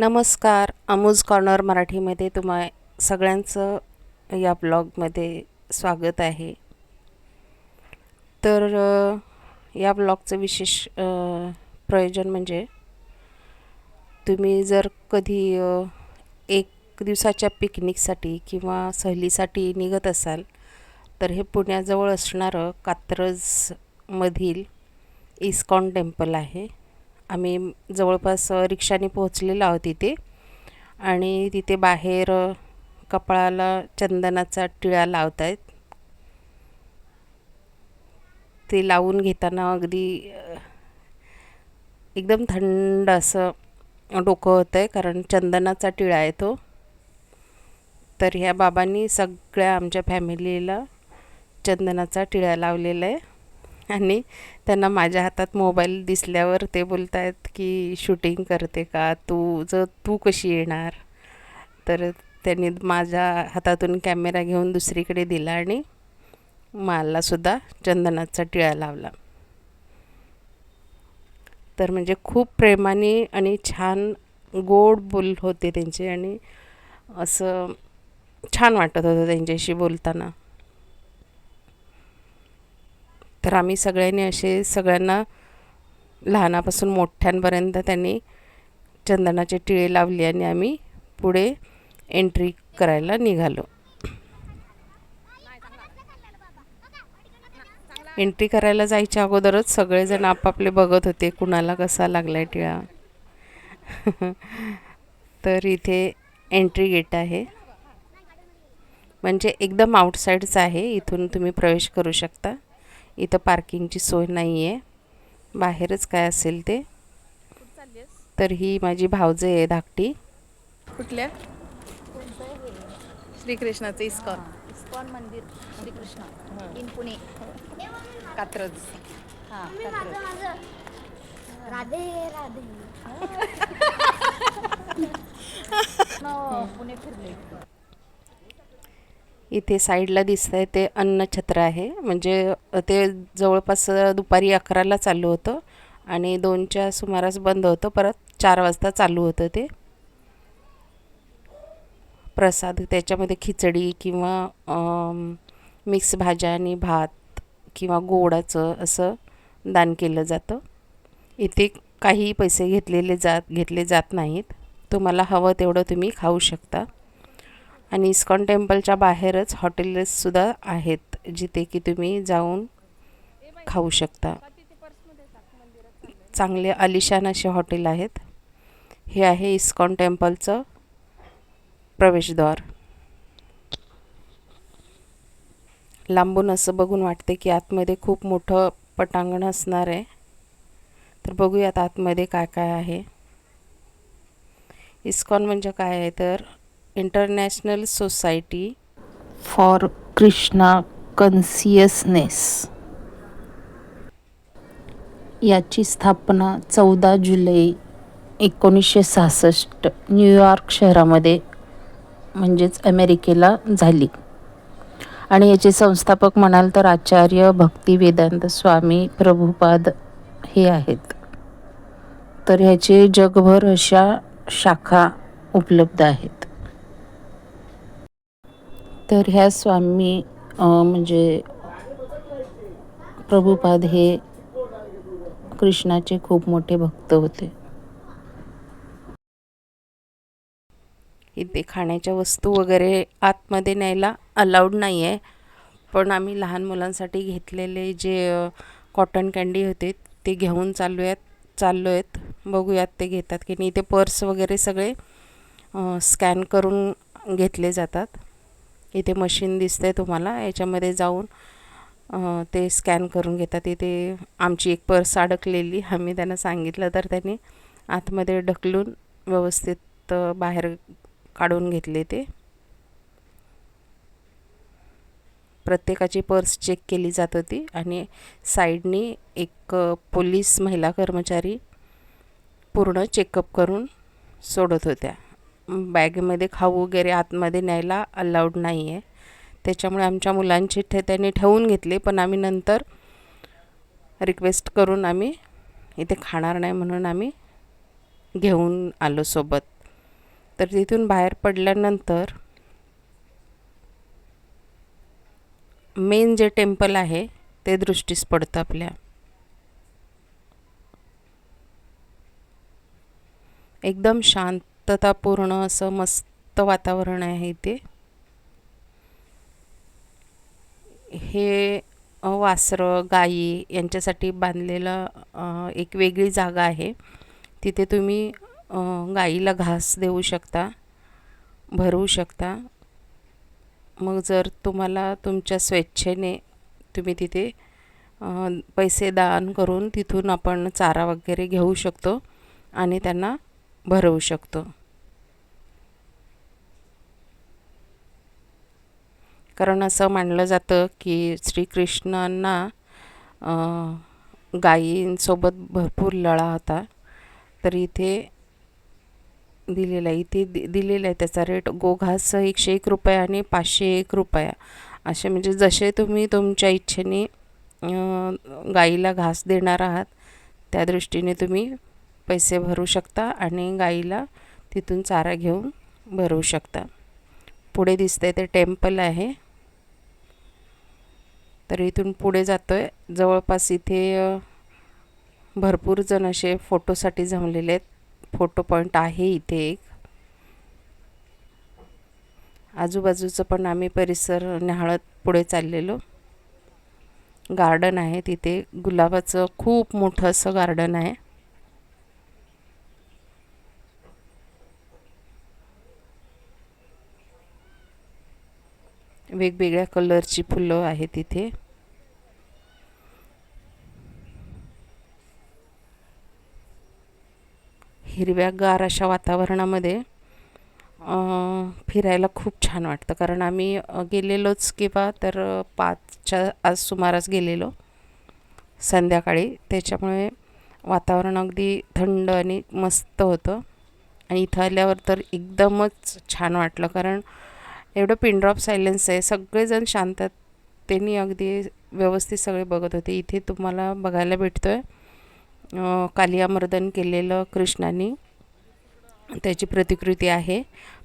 नमस्कार. अमूज कॉर्नर मराठीमध्ये तुम्हा सगळ्यांचं या ब्लॉगमध्ये स्वागत आहे. तर या ब्लॉगचं विशेष प्रयोजन म्हणजे तुम्ही जर कधी एक दिवसाच्या पिकनिकसाठी किंवा सहलीसाठी निघत असाल तर हे पुण्याजवळ असणारं कात्रजमधील इस्कॉन टेम्पल आहे. आम्ही जवळपास रिक्षाने पोहोचलेलो आहोत तिथे. आणि तिथे बाहेर कपाळाला चंदनाचा टिळा लावत आहेत ते लावून घेताना अगदी एकदम थंड असं डोकं होतं आहे कारण चंदनाचा टिळा आहे तो. तर ह्या बाबांनी सगळ्या आमच्या फॅमिलीला चंदनाचा टिळा लावलेला आहे. आणि त्यांना माझ्या हातात मोबाईल दिसल्यावर ते बोलत आहेत की शूटिंग करते का? तू जर तू कशी येणार? तर त्यांनी माझ्या हातातून कॅमेरा घेऊन दुसरीकडे दिला आणि मलासुद्धा चंदनाचा टिळा लावला. तर म्हणजे खूप प्रेमाने आणि छान गोड बोल होते त्यांचे आणि असं छान वाटत होतं त्यांच्याशी बोलताना. तर आम्ही सगळ्यांनी असे सगळ्यांना लहानापासून मोठ्यांपर्यंत त्यांनी चंदनाचे टिळे लावले आणि आम्ही पुढे एंट्री करायला निघालो. एंट्री करायला जायच्या अगोदरच सगळेजण आपापले बघत होते कुणाला कसा लागलाय टिळा? तर इथे एंट्री गेट आहे. म्हणजे एकदम आउटसाईडचं आहे इथून तुम्ही प्रवेश करू शकता. इथं पार्किंगची सोय नाही आहे बाहेरच काय असेल ते. तर ही माझी भावजे आहे धाकटी. कुठल्या? श्रीकृष्णाचं इस्कॉन. इस्कॉन मंदिर श्रीकृष्ण. इन पुणे. कात्रज. हां राधे राधे. पुणे फिरले. इथे साईडला दिसत आहे ते अन्नछत्र आहे. म्हणजे ते जवळपास दुपारी अकराला चालू होतं आणि दोनच्या सुमारास बंद होतं. परत चार वाजता चालू होतं ते. प्रसाद त्याच्यामध्ये खिचडी किंवा मिक्स भाज्या आणि भात किंवा गोडाचं असं दान केलं जातं. इथे काही पैसे घेतलेले जात घेतले जात नाहीत. तुम्हाला हवं तेवढं तुम्ही खाऊ शकता. आणि इस्कॉन टेम्पलच्या बाहेरच हॉटेल्ससुद्धा आहेत जिथे की तुम्ही जाऊन खाऊ शकता. चांगले आलिशान असे हॉटेल आहेत. हे आहे इस्कॉन टेम्पलचं प्रवेशद्वार. लांबून असं बघून वाटते की आतमध्ये खूप मोठं पटांगण असणार आहे. तर बघूयात आतमध्ये काय काय आहे. इस्कॉन म्हणजे काय आहे तर international society for Krishna consciousness. याची स्थापना चौदा जुलै एकोणीसशे सहासष्ट न्यूयॉर्क शहरामध्ये म्हणजेच अमेरिकेला झाली. आणि याचे संस्थापक म्हणाल तर आचार्य भक्तिवेदांत स्वामी प्रभुपाद हे आहेत. तर ह्याचे जगभर अशा शाखा उपलब्ध आहेत. तर ह्या स्वामी म्हणजे प्रभुपाद हे कृष्णाचे खूप मोठे भक्त होते. इथे खाण्याच्या वस्तू वगैरे आतमध्ये न्यायला अलाउड नाही आहे पण आम्ही लहान मुलांसाठी घेतलेले जे कॉटन कँडी होते ते घेऊन चालू आहेत चाललो आहेत बघूयात ते घेतात की नाही. इथे पर्स वगैरे सगळे स्कॅन करून घेतले जातात. इथे मशीन दिसते तुम्हाला. याच्यामध्ये जाऊन ते स्कॅन करून घेतात. इथे आमची एक पर्स अडकलेली आम्ही त्यांना सांगितलं तर त्यांनी आतमध्ये ढकलून व्यवस्थित बाहेर काढून घेतले ते. प्रत्येकाची पर्स चेक केली जात होती आणि साईडनी एक पोलीस महिला कर्मचारी पूर्ण चेकअप करून सोडत होत्या. बॅगेमध्ये खाऊ वगैरे आतमध्ये न्यायला अलाउड नाही आहे त्याच्यामुळे आमच्या मुलांची ठे त्यांनी ठेवून घेतली पण आम्ही नंतर रिक्वेस्ट करून आम्ही इथे खाणार नाही म्हणून आम्ही घेऊन आलो सोबत. तर तिथून बाहेर पडल्यानंतर मेन जे टेम्पल आहे ते दृष्टीस पडतं आपल्या. एकदम शांत शांततापूर्ण असं मस्त वातावरण आहे इथे. हे वासरं गायी यांच्यासाठी बांधलेलं एक वेगळी जागा आहे. तिथे तुम्ही गाईला घास देऊ शकता भरवू शकता. मग जर तुम्हाला तुमच्या स्वेच्छेने तुम्ही तिथे पैसे दान करून तिथून आपण चारा वगैरे घेऊ शकतो आणि त्यांना भरवू शकतो. कारण असं मानलं जातं की श्रीकृष्णांना गायींसोबत भरपूर लळा होता. तर इथे दिलेला आहे. इथे दि दिलेला आहे त्याचा रेट. गोघास एकशे एक रुपया आणि पाचशे एक रुपया. असे म्हणजे जसे तुम्ही तुमच्या इच्छेने गाईला घास देणार आहात त्या दृष्टीने तुम्ही पैसे भरू शकता आणि गाईला तिथून चारा घेऊन भरवू शकता. पुढे दिसतंय ते टेम्पल आहे. तर इथून पुढे जातो आहे जवळपास इथे भरपूर जण असे फोटोसाठी जमलेले आहेत. फोटो पॉईंट आहे इथे एक. आजूबाजूचं पण आम्ही परिसर न्याहाळत पुढे चाललेलो. गार्डन आहे तिथे. गुलाबाचं खूप मोठं असं गार्डन आहे. वेगवेगळ्या कलरची फुलं आहेत इथे. हिरव्यागार अशा वातावरणामध्ये फिरायला खूप छान वाटतं. कारण आम्ही गेलेलोच किंवा तर पाचच्या आज सुमारास गेलेलो. संध्याकाळी. त्याच्यामुळे वातावरण अगदी थंड आणि मस्त होतं. आणि इथं आल्यावर तर एकदमच छान वाटलं. कारण एवढं पिनड्रॉप सायलेन्स आहे. सगळेजण शांततेने अगदी व्यवस्थित सगळे बघत होते. इथे तुम्हाला बघायला भेटतो आहे कालियामर्दन केलेलं कृष्णाने त्याची प्रतिकृती आहे.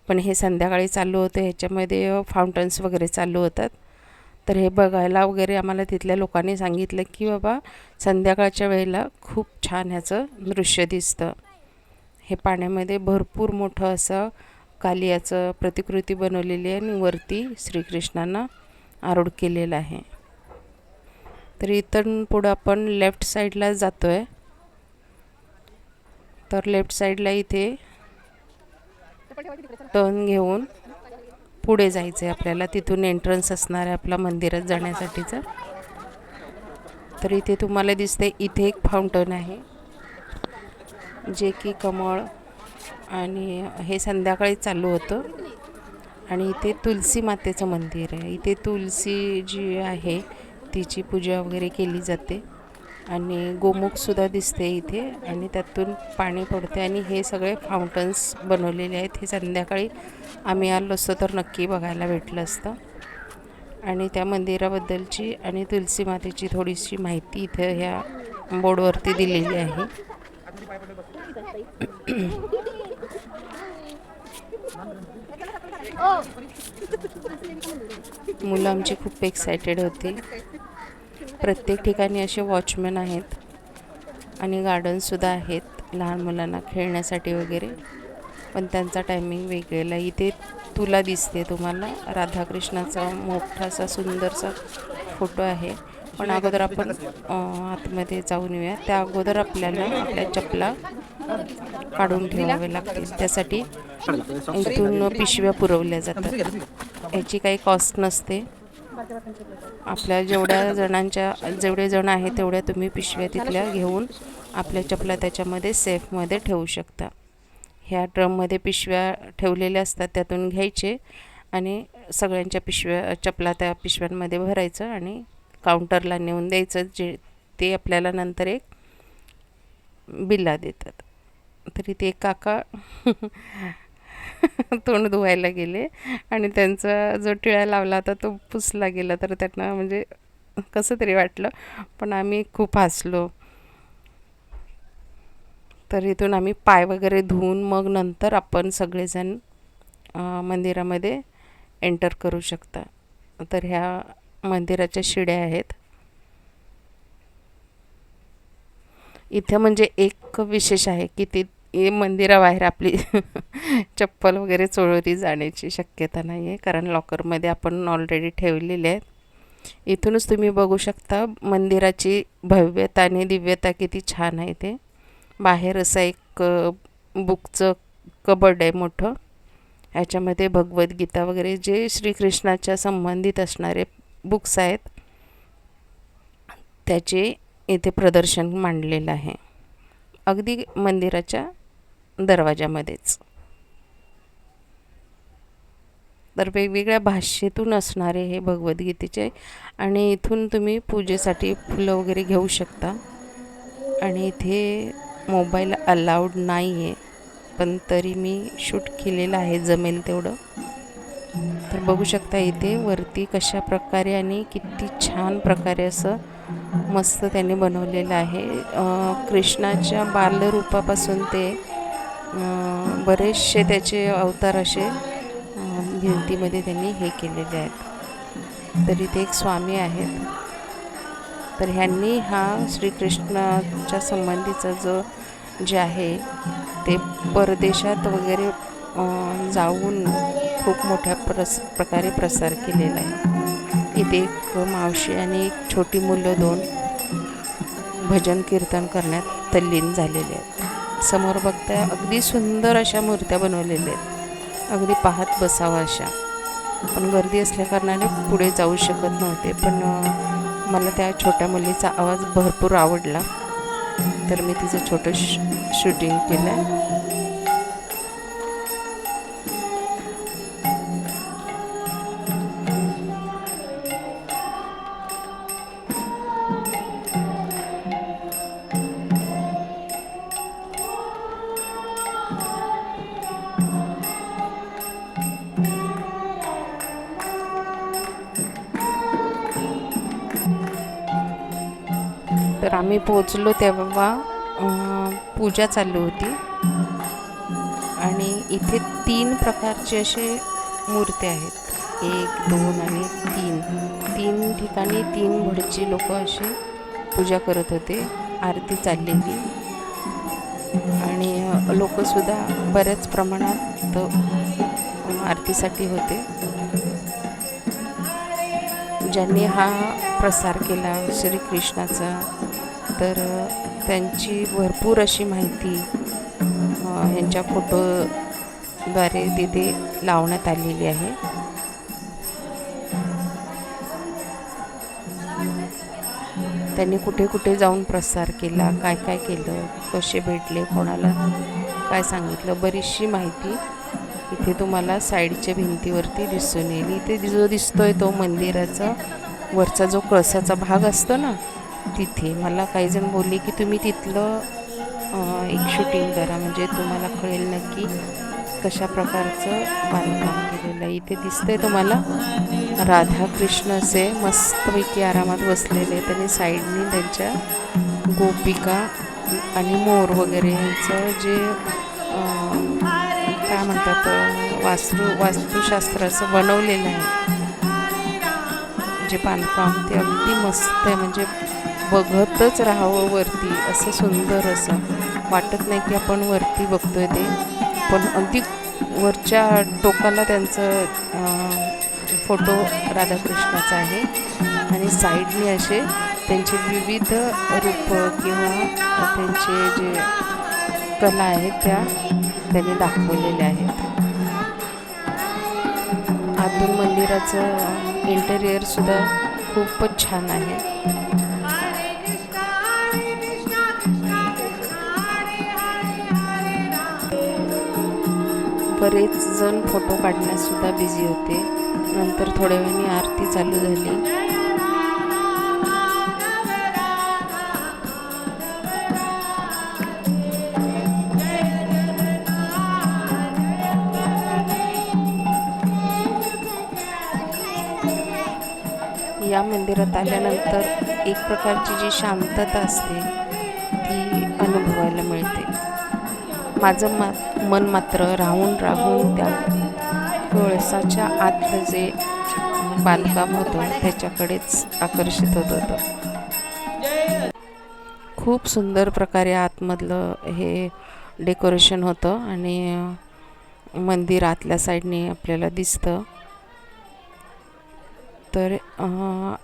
पण हे संध्याकाळी चालू होतं. ह्याच्यामध्ये फाउंटन्स वगैरे चालू होतात. तर हे बघायला वगैरे आम्हाला तिथल्या लोकांनी सांगितलं की बाबा संध्याकाळच्या वेळेला खूप छान ह्याचं दृश्य दिसतं. हे पाण्यामध्ये भरपूर मोठं असं कालियाचं प्रतिकृती बनवलेली आहे आणि वरती श्रीकृष्णांना आरूढ केलेलं आहे. तर इथून पुढं आपण लेफ्ट साईडला जातो आहे तर लेफ्ट साईडला इथे टर्न घेऊन पुढे जायचं आहे आपल्याला. तिथून एंट्रन्स असणार आहे आपला मंदिरात जाण्यासाठीचं. तर इथे तुम्हाला दिसते इथे एक फाउंटन आहे. जे की कमळ आणि हे संध्याकाळी चालू होतं. आणि इथे तुलसी मातेचं मंदिर आहे. इथे तुलसी जी आहे तिची पूजा वगैरे केली जाते. आणि गोमुखसुद्धा दिसते इथे आणि त्यातून पाणी पडते आणि हे सगळे फाउंटन्स बनवलेले आहेत. हे संध्याकाळी आम्ही आलो असतो तर नक्की बघायला भेटलं असतं. आणि त्या मंदिराबद्दलची आणि तुलसी मातेची थोडीशी माहिती इथं ह्या बोर्डवरती दिलेली आहे. मुलं आमची खूप एक्सायटेड होती. प्रत्येक ठिकाणी असे वॉचमॅन आहेत आणि गार्डनसुद्धा आहेत लहान मुलांना खेळण्यासाठी वगैरे. पण त्यांचा टायमिंग वेगळेला. इथे तुला दिसते तुम्हाला राधाकृष्णाचा मोठासा सुंदरसा फोटो आहे. पण अगोदर आपण आतमध्ये जाऊन येऊया. त्या अगोदर आपल्याला आपल्या चपला काढून ठेवावे लागतील. त्यासाठी इथून पिशव्या पुरवल्या जातात. याची काही कॉस्ट नसते. आपल्या जेवढ्या जणांच्या जेवढे जण आहेत तेवढ्या तुम्ही पिशव्या तिथल्या घेऊन आपल्या चपला त्याच्यामध्ये सेफमध्ये ठेवू शकता. ह्या ड्रममध्ये पिशव्या ठेवलेल्या असतात त्यातून घ्यायचे आणि सगळ्यांच्या पिशव्या चपला त्या पिशव्यांमध्ये भरायचं आणि काउंटरला नेऊन द्यायचं जे ते आपल्याला नंतर एक बिल्ला देतात. तरी ते काका तोंड धुवायला गेले आणि त्यांचा जो टिळा लावला होता तो पुसला गेला. तर त्यांना म्हणजे कसं तरी वाटलं पण आम्ही खूप हसलो. तर इथून आम्ही पाय वगैरे धुवून मग नंतर आपण सगळेजण मंदिरामध्ये एंटर करू शकता. तर ह्या मंदिराच्या शिड्या आहेत. इथे म्हणजे एक विशेष आहे की ते मंदिराबाहेर आपली चप्पल वगैरे चोरी जाण्याची शक्यता नाही आहे कारण लॉकरमध्ये आपण ऑलरेडी ठेवलेले आहेत. इथूनच तुम्ही बघू शकता मंदिराची भव्यता आणि दिव्यता किती छान आहे ते. बाहेर असं एक बुकचं कबड आहे मोठं. ह्याच्यामध्ये भगवद्गीता वगैरे जे श्रीकृष्णाच्या संबंधित असणारे बुक्स आहेत त्याचे इथे प्रदर्शन मांडलेलं आहे. अगदी मंदिराच्या दरवाजामध्येच तर वेगवेगळ्या भाषेतून असणारे हे भगवद्गीतेचे आणि इथून तुम्ही पूजेसाठी फुलं वगैरे घेऊ शकता. आणि इथे मोबाईल अलाउड नाही आहे पण तरी मी शूट केलेलं आहे जमेल तेवढं. तर बघू शकता इथे वरती कशा प्रकारे आणि किती छान प्रकारे असं मस्त त्यांनी बनवलेलं आहे. कृष्णाच्या बालरूपापासून ते बरेचसे त्याचे अवतार असे भिंतीमध्ये त्यांनी हे केलेले आहेत. तर इथे एक स्वामी आहेत. तर ह्यांनी हा श्रीकृष्णाच्या संबंधीचा जो जे आहे ते परदेशात वगैरे जाऊन खूप मोठ्या प्रस प्रकारे प्रसार केलेला आहे. इथे एक मावशी आणि एक छोटी मुलं दोन भजन कीर्तन करण्यात तल्लीन झालेले आहेत. समोर बघताय अगदी सुंदर अशा मूर्त्या बनवलेल्या आहेत. अगदी पाहत बसावं अशा. पण गर्दी असल्याकारणाने पुढे जाऊ शकत नव्हते. पण मला त्या छोट्या मुलीचा आवाज भरपूर आवडला. तर मी तिचं छोटं श शूटिंग केलं पोचलो तेव्हा पूजा चालू होती. आणि इथे तीन प्रकारचे असे मूर्ती आहेत. एक दोन आणि तीन. तीन ठिकाणी तीन भडची लोक असे पूजा करत होते. आरती चाललेली. आणि लोकसुद्धा बऱ्याच प्रमाणात आरतीसाठी होते. ज्यांनी हा प्रसार केला श्रीकृष्णाचा तर त्यांची भरपूर अशी माहिती ह्यांच्या फोटोद्वारे तिथे लावण्यात आलेली आहे. त्यांनी कुठे कुठे जाऊन प्रसार केला काय काय केलं कसे भेटले कोणाला काय सांगितलं बरीचशी माहिती इथे तुम्हाला साईडच्या भिंतीवरती दिसून येईल. इथे जो दिसतोय तो मंदिराचा वरचा जो कळसाचा भाग असतो ना तिथे. मला काही जण बोलले की तुम्ही तिथलं एक शूटिंग करा. म्हणजे तुम्हाला कळेल नक्की कशा प्रकारचं बांधकाम केलेलं आहे. इथे दिसतंय तुम्हाला राधाकृष्ण असे मस्तपैकी आरामात बसलेले आहेत आणि साईडनी त्यांच्या गोपिका आणि मोर वगैरे यांचं जे काय म्हणतात वास्तू वास्तुशास्त्राचं बनवलेलं आहे. जे बांधकाम ते अगदी मस्त आहे. म्हणजे बघतच राहावं वरती असं सुंदर असं. वाटत नाही की आपण वरती बघतोय ते. पण अगदी वरच्या टोकाला त्यांचं फोटो राधाकृष्णाचा आहे. आणि साईडने असे त्यांचे विविध रूप किंवा त्यांचे जे कला आहेत त्या त्यांनी दाखवलेल्या आहेत. आतून मंदिराचं इंटेरियरसुद्धा खूपच छान आहे. बरेच जण फोटो काढण्यासुद्धा बिझी होते. नंतर थोड्या वेळाने आरती चालू झाली. या मंदिरात आल्यानंतर एक प्रकारची जी शांतता असते ती अनुभवायला मिळते. माझं मा मन मात्र राहून राहून त्या कळसाच्या आतलं जे बांधकाम होतं त्याच्याकडेच आकर्षित होत होतं. खूप सुंदर प्रकारे आतमधलं हे डेकोरेशन होतं आणि मंदिर आतल्या साईडने आपल्याला दिसतं. तर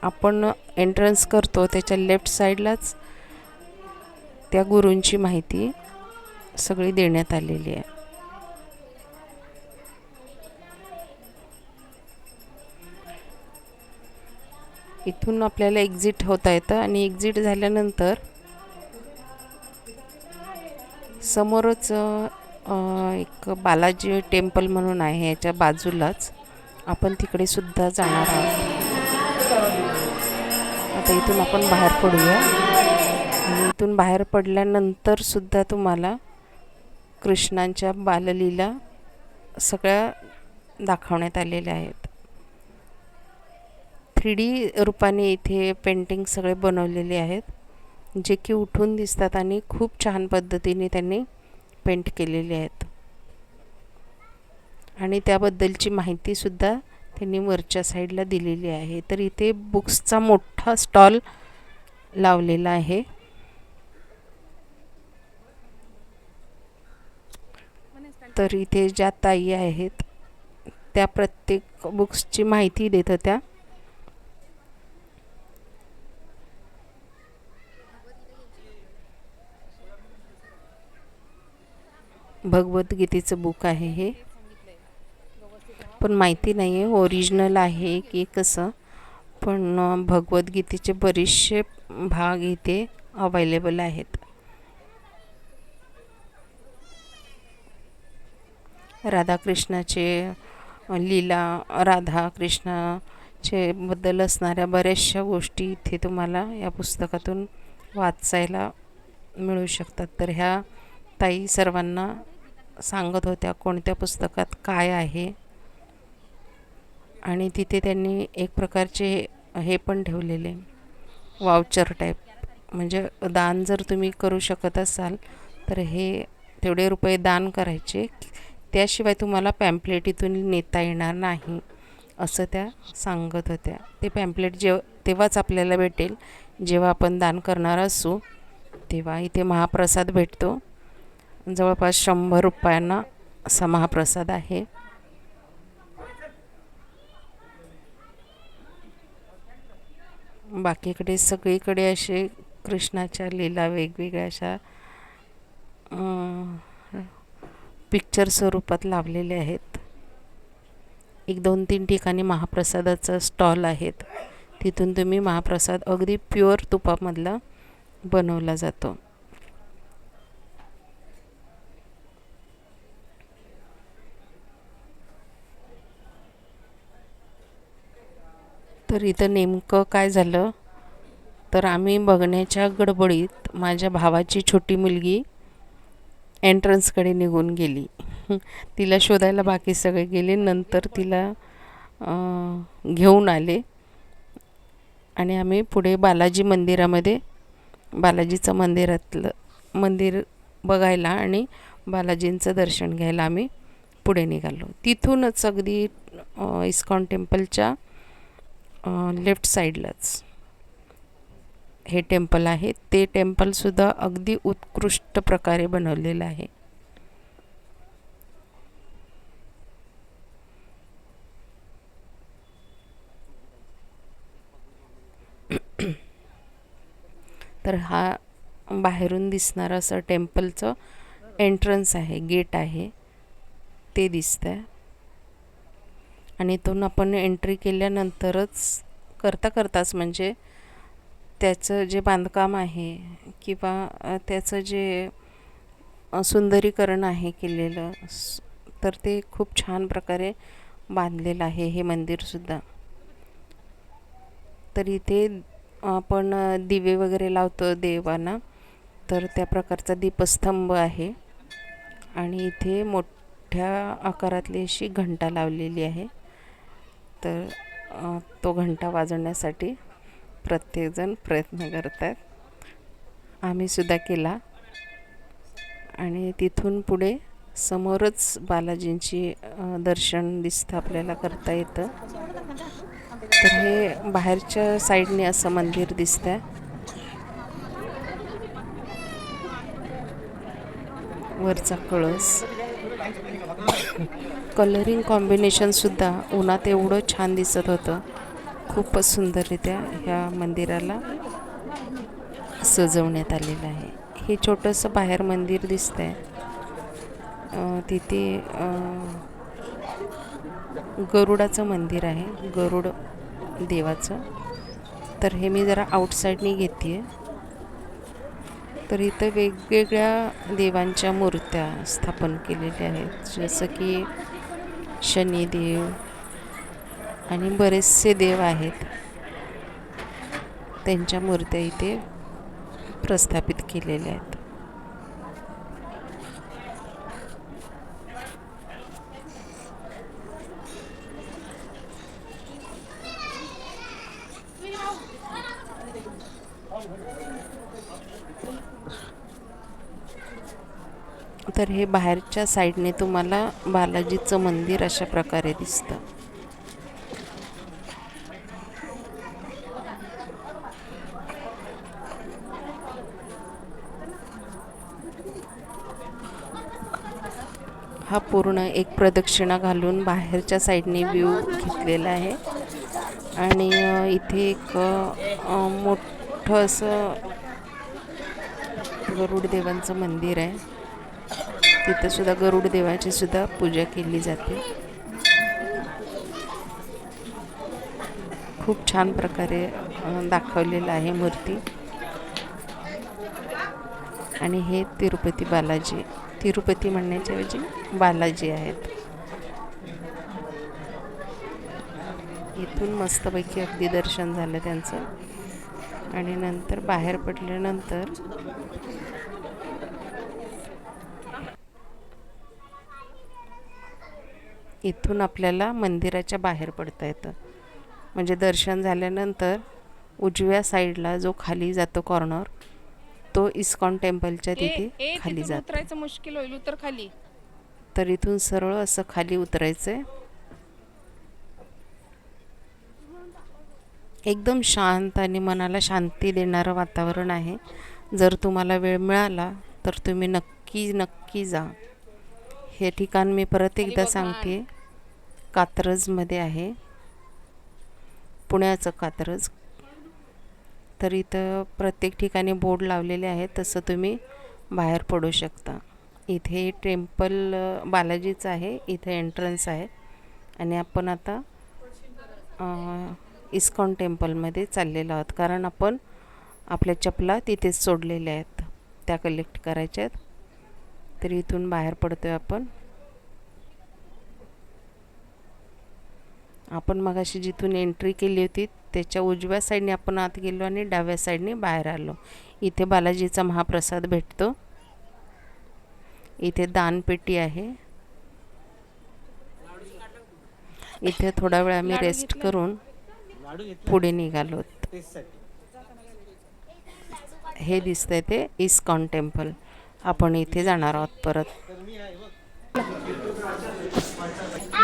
आपण एंट्रन्स करतो त्याच्या लेफ्ट साईडलाच त्या गुरूंची माहिती. सगळी देण्यात आलेली आहे. इथून आपल्याला एक्झिट होता येतं आणि एक्झिट झाल्यानंतर समोरच एक बालाजी टेम्पल म्हणून आहे याच्या बाजूलाच आपण तिकडे सुद्धा जाणार आहोत. आता इथून आपण बाहेर पडूया. आणि इथून बाहेर पडल्यानंतर सुद्धा तुम्हाला कृष्णांच्या बाललीला सगळ्या दाखवण्यात आलेल्या आहेत. थ्री डी रूपाने इथे पेंटिंग सगळे बनवलेले आहेत जे की उठून दिसतात आणि खूप छान पद्धतीने त्यांनी पेंट केलेले आहेत. आणि त्याबद्दलची माहितीसुद्धा त्यांनी वरच्या साईडला दिलेली आहे. तर इथे बुक्सचा मोठा स्टॉल लावलेला आहे. तर इथे ज्या ताई आहेत त्या प्रत्येक बुक्सची माहिती देत होत्या. भगवद्गीतेचं बुक आहे हे. पण माहिती नाही आहे ओरिजिनल आहे की कसं. पण भगवद्गीतेचे बरेचसे भाग इथे अवेलेबल आहेत. राधाकृष्णाचे लीला राधाकृष्णाचे बद्दल असणाऱ्या बऱ्याचशा गोष्टी इथे तुम्हाला या पुस्तकातून वाचायला मिळू शकतात. तर ह्या ताई सर्वांना सांगत होत्या कोणत्या पुस्तकात काय आहे. आणि तिथे त्यांनी एक प्रकारचे हे पण ठेवलेले. वाउचर टाईप म्हणजे दान जर तुम्ही करू शकत असाल तर हे तेवढे रुपये दान करायचे. त्याशिवाय तुम्हाला पॅम्पलेट इथून नेता येणार नाही असं त्या सांगत होत्या. ते पॅम्पलेट जेव तेव्हाच आपल्याला भेटेल. जेव्हा आपण दान करणार असू तेव्हा इथे महाप्रसाद भेटतो. जवळपास शंभर रुपयांना असा महाप्रसाद आहे. बाकीकडे सगळीकडे असे कृष्णाच्या लीला वेगवेगळ्या अशा पिक्चर स्वरूपात लावलेले आहेत. एक दोन तीन ठिकाणी महाप्रसादाचं स्टॉल आहेत. तिथून तुम्ही महाप्रसाद अगदी प्युअर तुपामधला बनवला जातो. तर इथं नेमकं काय झालं? तर आम्ही बघण्याच्या गडबडीत माझ्या भावाची छोटी मुलगी एंट्रन्सकडे निघून गेली. तिला शोधायला बाकी सगळे गेले. नंतर तिला घेऊन आले. आणि आम्ही पुढे बालाजी मंदिरामध्ये बालाजीचं मंदिरातलं मंदिर बघायला आणि बालाजींचं दर्शन घ्यायला आम्ही पुढे निघालो. तिथूनच अगदी इस्कॉन टेम्पलच्या लेफ्ट साईडलाच. हे टेम्पल आहे. ते टेम्पलसुद्धा अगदी उत्कृष्ट प्रकारे बनवलेलं आहे. तर हा बाहेरून दिसणारं असं टेम्पलचं एंट्रन्स आहे गेट आहे. ते दिसतं आहे आणि इथून आपण एंट्री केल्यानंतरच करता करताच म्हणजे त्याचं जे बांधकाम आहे किंवा त्याचं जे सुंदरीकरण आहे केलेलं तर ते खूप छान प्रकारे बांधलेलं आहे हे मंदिरसुद्धा तर इथे आपण दिवे वगैरे लावतो देवांना तर त्या प्रकारचा दीपस्तंभ आहे. आणि इथे मोठ्या आकारातली अशी घंटा लावलेली आहे. तर तो घंटा वाजवण्यासाठी प्रत्येकजण प्रयत्न करतात आम्हीसुद्धा केला. आणि तिथून पुढे समोरच बालाजींची दर्शन दिसतं आपल्याला करता येतं. तर हे बाहेरच्या साईडने असं मंदिर दिसतंय. वरचा कळस. कलरिंग कॉम्बिनेशनसुद्धा उन्हात एवढं छान दिसत होतं. खूपच सुंदररित्या ह्या मंदिराला सजवण्यात आलेलं आहे. हे छोटंसं बाहेर मंदिर दिसतंय. आहे तिथे गरुडाचं मंदिर आहे. गरुड देवाचं. तर हे मी जरा आउटसाईडनी घेते आहे तर इथं वेगवेगळ्या देवांच्या मूर्त्या स्थापन केलेल्या आहेत. जसं की शनिदेव आणि बरेचसे देव आहेत त्यांच्या मूर्त्या इथे प्रस्थापित केलेल्या आहेत. तर हे बाहेरच्या साईडने तुम्हाला बालाजीचं मंदिर अशा प्रकारे दिसतं हा पूर्ण एक प्रदक्षिणा घालून बाहेरच्या साईडने व्ह्यू घेतलेला आहे. आणि इथे एक मोठं असं गरुड देवांचं मंदिर आहे. तिथंसुद्धा गरुडदेवाची गरुड सुद्धा पूजा केली जाते. खूप छान प्रकारे दाखवलेलं आहे मूर्ती. आणि हे तिरुपती बालाजी तिरुपती म्हणण्याच्याऐवजी बालाजी आहेत. इथून मस्तपैकी अगदी दर्शन झालं त्यांचं. आणि नंतर बाहेर पडल्यानंतर इथून आपल्याला मंदिराच्या बाहेर पडता येतं. म्हणजे दर्शन झाल्यानंतर उजव्या साईडला जो खाली जातो कॉर्नर तो इस्कॉन टेम्पलच्या तिथे खाली जातो. उतरायचं मुश्किल होईल उतर खाली. तर इथून सरळ असं खाली उतरायचं आहे एकदम शांत आणि मनाला शांती देणारं वातावरण आहे. जर तुम्हाला वेळ मिळाला तर तुम्ही नक्की नक्की जा. हे ठिकाण मी परत एकदा सांगते. कात्रजमध्ये आहे. पुण्याचं कात्रज. तर इथं प्रत्येक ठिकाणी बोर्ड लावलेले आहेत तसं तुम्ही बाहेर पडू शकता. इथे टेम्पल बालाजीचं आहे इथे एंट्रन्स आहे. आणि आपण आता इस्कॉन टेम्पलमध्ये चाललेलो आहोत. कारण आपण आपल्या चपला तिथेच सोडलेल्या आहेत. त्या कलेक्ट करायच्या आहेत. तर इथून बाहेर पडतो आहे आपण. आपण मगाशी जिथून एंट्री केली होती त्याच्या उजव्या साईडने आपण आत गेलो आणि डाव्या साईडने बाहेर आलो. इथे बालाजीचा महाप्रसाद भेटतो. इथे दानपेटी आहे. इथे थोडा वेळ आम्ही रेस्ट करून पुढे निघालो. हे दिसतंय ते इस्कॉन टेम्पल. आपण इथे जाणार आहोत परत.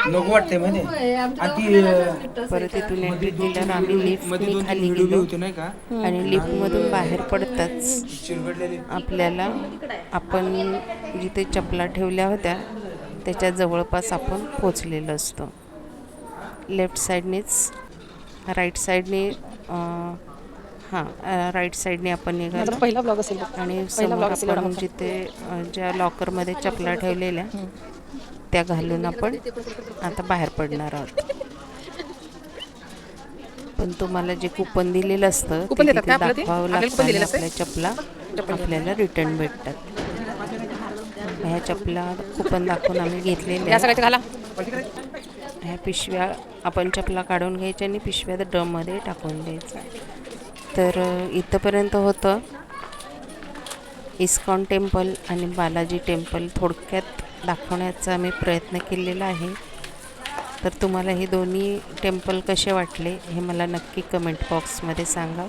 नको वाटते मध्ये आणि ती परत इथून एंट्री केल्यावर आम्ही मध्ये दोन खाली तीन व्हिडिओ गेलो. होते नाही का? आणि लिफ्टमधून बाहेर पडताच चिरगडलेले आपल्याला आपण जिथे चपला ठेवल्या होत्या त्याच्या जवळपास आपण पोचलेलो असतो. लेफ्ट साईडनेच राईट साईडने हां राईट साईडने आपण निघालो. पहिला ब्लॉग असेल. आणि समोर आपण जिथे अ, ज्या लॉकरमध्ये चपला ठेवलेल्या त्या घालून आपण आता बाहेर पडणार आहोत. पण तुम्हाला जे कुपन दिलेलं असतं ते कुपन देतात तिथे का आपलं ते? दाखवावं आपल्याला लागतं कुपन आणि दिलेलं असतं? आपल्या चपला. आपल्याला रिटर्न भेटतात. ह्या चपला कुपन दाखवून आम्ही घेतलेल्या या सगळ्याच्या घाला. ह्या पिशव्या आपण चपला काढून घ्यायच्या आणि पिशव्या ड्रममध्ये टाकून द्यायच्या. तर अ, इथंपर्यंत होतं. इस्कॉन टेम्पल आणि बालाजी टेम्पल थोडक्यात दाखवण्याचा मी प्रयत्न केलेला आहे. तर तुम्हाला हे दोन्ही टेम्पल कसे वाटले हे मला नक्की कमेंट बॉक्समध्ये सांगा.